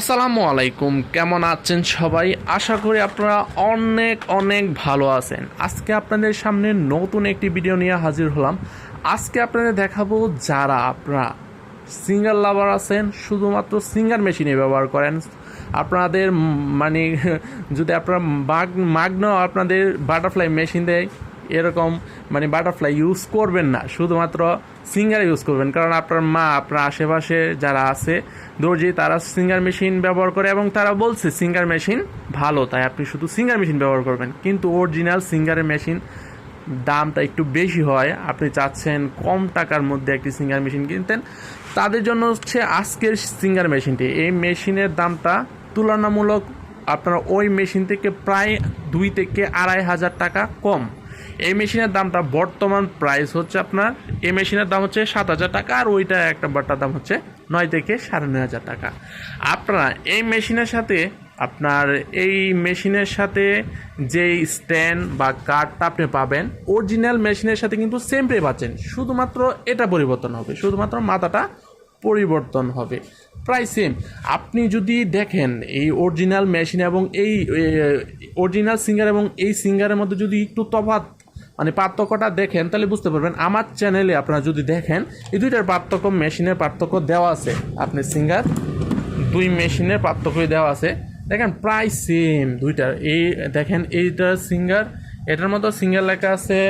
আসসালামু আলাইকুম, কেমন আছেন সবাই? আশা করি আপনারা অনেক অনেক ভালো আছেন। আজকে আপনাদের সামনে নতুন একটি ভিডিও নিয়ে হাজির হলাম। আজকে আপনাদের দেখাবো যারা আপনারা সিঙ্গার লাভার আছেন, শুধুমাত্র সিঙ্গার মেশিনে ব্যবহার করেন। আপনাদের মানে যদি আপনারা মাগ মাগ্ন আপনাদের বাটারফ্লাই মেশিন দেয় এরকম মানে বাটারফ্লাই ইউজ করবেন না। শুধুমাত্র সিঙ্গার ইউজ করবেন। কারণ আপনার মা, আপনার আশেপাশে যারা আছে, দর্জি, তারা সিঙ্গার মেশিন ব্যবহার করে এবং তারা বলছে সিঙ্গার মেশিন ভালো, তাই আপনি শুধু সিঙ্গার মেশিন ব্যবহার করবেন। কিন্তু অরিজিনাল সিঙ্গারের মেশিন দামটা একটু বেশি হয়। আপনি চাচ্ছেন কম টাকার মধ্যে একটি সিঙ্গার মেশিন কিনতেন। তাদের জন্য হচ্ছে আজকের সিঙ্গার মেশিনটি এই মেশিনের দামটা তুলনামূলক আপনার ওই মেশিন থেকে প্রায় দুই থেকে আড়াই হাজার টাকা কম। এই মেশিনের দামটা বর্তমান প্রাইস হচ্ছে আপনার, এই মেশিনের দাম হচ্ছে সাত হাজার টাকা আর ওইটা একটা বাটার দাম হচ্ছে নয় থেকে সাড়ে নয় হাজার টাকা। আপনারা এই মেশিনের সাথে, আপনার এই মেশিনের সাথে যে স্ট্যান্ড বা কার্ডটা আপনি পাবেন অরিজিনাল মেশিনের সাথে কিন্তু সেম পে পাচ্ছেন। শুধুমাত্র এটা পরিবর্তন হবে, শুধুমাত্র মাথাটা পরিবর্তন হবে। প্রায় সেম আপনি যদি দেখেন এই অরিজিনাল মেশিন এবং এই অরিজিনাল সিঙ্গার এবং এই সিঙ্গারের মধ্যে যদি একটু তফাৎ মানে পার্থক্যটা দেখেন, তাহলে বুঝতে পারবেন। আমার চ্যানেলে আপনারা যদি দেখেন, এই দুইটার পার্থক্য মেশিনের পার্থক্য দেওয়া আছে। আপনি সিঙ্গার দুই মেশিনের পার্থক্যই দেওয়া আছে। দেখেন, প্রায় সেম দুইটার এই, দেখেন, এইটা সিঙ্গার এটার মতো সিঙ্গার লেখা আছে।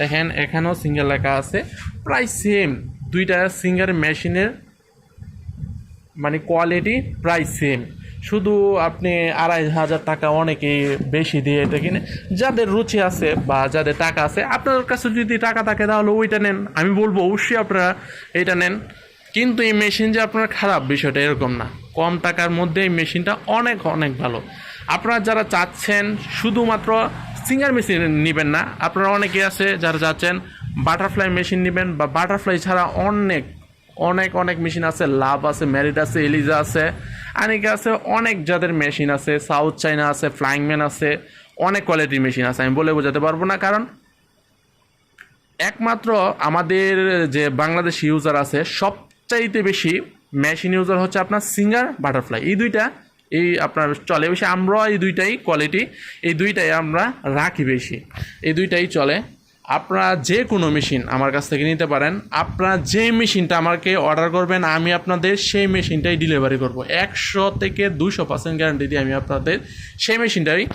দেখেন, এখানেও সিঙ্গার লেখা আছে। প্রায় সেম দুইটা সিঙ্গার মেশিনের মানে কোয়ালিটি প্রায় সেম শুধু আপনি আড়াই হাজার টাকা অনেকে বেশি দিয়ে এটা কিনে। যাদের রুচি আছে বা যাদের টাকা আছে, আপনার কাছে যদি টাকা থাকে তাহলে ওইটা নেন। আমি বলব অবশ্যই আপনারা এটা নেন। কিন্তু এই মেশিন যে আপনার খারাপ বিষয়টা এরকম না। কম টাকার মধ্যে এই মেশিনটা অনেক অনেক ভালো। আপনারা যারা চাচ্ছেন শুধুমাত্র সিঙ্গার মেশিন নেবেন না, আপনারা অনেকে আছে যারা চাচ্ছেন বাটারফ্লাই মেশিন নেবেন বা বাটারফ্লাই ছাড়া অনেক অনেক অনেক মেশিন আছে, লাভ আছে ম্যারিট আছে, এলিজা আছে অনেকে আছে, অনেক যাদের মেশিন আছে, সাউথ চাইনা আছে ফ্লাইংম্যান আছে, অনেক কোয়ালিটির মেশিন আছে, আমি বলে বোঝাতে পারব না, কারণ একমাত্র আমাদের যে বাংলাদেশ ইউজার আছে, সবচাইতে বেশি মেশিন ইউজার হচ্ছে আপনার সিঙ্গার বাটারফ্লাই এই দুইটা, এই আপনার চলে বেশি আমরা এই দুইটাই কোয়ালিটি এই দুইটাই আমরা রাখি বেশি। এই দুইটাই চলে। আপনারা যে কোনো মেশিন আমার কাছ থেকে নিতে পারেন। আপনারা যে মেশিনটা আমাকে অর্ডার করবেন, আমি আপনাদের সেই মেশিনটাই ডেলিভারি করব। একশো থেকে দুশো পার্সেন্ট গ্যারান্টি দিয়ে আমি আপনাদের সেই মেশিনটাই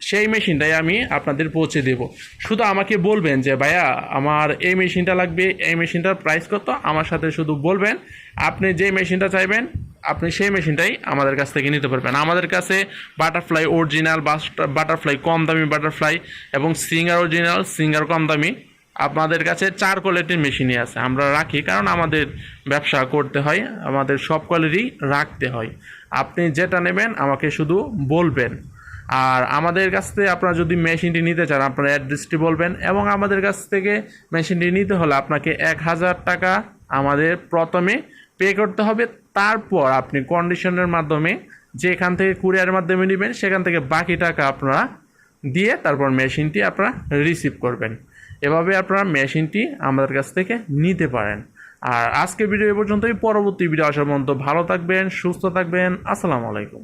সেই মেশিনটাই আমি আপনাদের পৌঁছে দেব। শুধু আমাকে বলবেন যে, ভাইয়া, আমার এই মেশিনটা লাগবে, এই মেশিনটার প্রাইস কত? আমার সাথে শুধু বলবেন, আপনি যে মেশিনটা চাইবেন আপনি সেই মেশিনটাই আমাদের কাছ থেকে নিতে পারবেন। আমাদের কাছে বাটারফ্লাই অরিজিনাল বাটারফ্লাই কম দামি বাটারফ্লাই এবং সিঙ্গার অরিজিনাল সিঙ্গার কম দামি। আপনাদের কাছে চার কোয়ালিটির মেশিনই আছে। আমরা রাখি কারণ আমাদের ব্যবসা করতে হয়, আমাদের সব কোয়ালিটি রাখতে হয়। আপনি যেটা নেবেন আমাকে শুধু বলবেন। আর আমাদের কাছ থেকে আপনারা যদি মেশিনটি নিতে চান, আপনার অ্যাড্রেসটি বলবেন এবং আমাদের কাছ থেকে মেশিনটি নিতে হলে আপনাকে এক হাজার টাকা আমাদের প্রথমে পে করতে হবে। তারপর আপনি কন্ডিশনের মাধ্যমে যে এখান থেকে কুরিয়ারের মাধ্যমে নেবেন, সেখান থেকে বাকি টাকা আপনারা দিয়ে তারপর মেশিনটি আপনারা রিসিভ করবেন। এভাবে আপনারা মেশিনটি আমাদের কাছ থেকে নিতে পারেন। আর আজকে ভিডিও এ পর্যন্তই। পরবর্তী ভিডিও আসার পর্যন্ত ভালো থাকবেন, সুস্থ থাকবেন। আসসালামু আলাইকুম।